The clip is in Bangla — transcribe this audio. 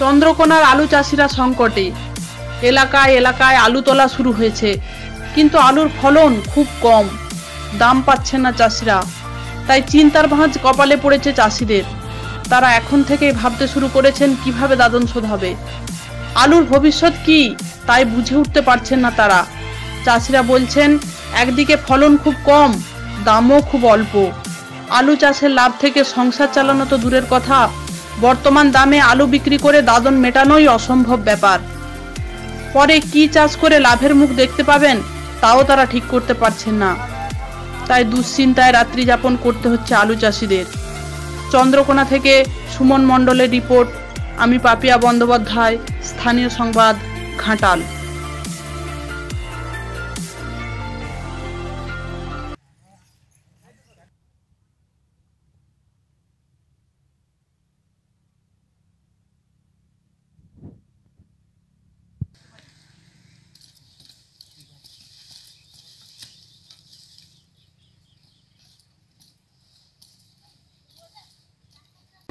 চন্দ্রকোনার আলু চাষিরা সংকটে। এলাকায় এলাকায় আলু তোলা শুরু হয়েছে, কিন্তু আলুর ফলন খুব কম, দাম পাচ্ছে না চাষিরা। তাই চিন্তার ভাঁজ কপালে পড়েছে চাষিদের। তারা এখন থেকেই ভাবতে শুরু করেছেন কীভাবে দাদন শোধ হবে। আলুর ভবিষ্যৎ কি, তাই বুঝে উঠতে পারছেন না তারা। চাষিরা বলছেন, একদিকে ফলন খুব কম, দামও খুব অল্প। আলু চাষের লাভ থেকে সংসার চালানো তো দূরের কথা বর্তমান দামে আলু বিক্রি করে দাদন মেটানোই অসম্ভব ব্যাপার। পরে কি চাষ করে লাভের মুখ দেখতে পাবেন, তাও তারা ঠিক করতে পারছেন না। তাই দুশ্চিন্তায় রাত্রি যাপন করতে হচ্ছে আলু চাষিদের। চন্দ্রকোনা থেকে সুমন মণ্ডলের রিপোর্ট, আমি পাপিয়া বন্দ্যোপাধ্যায়, স্থানীয় সংবাদ, ঘাটাল।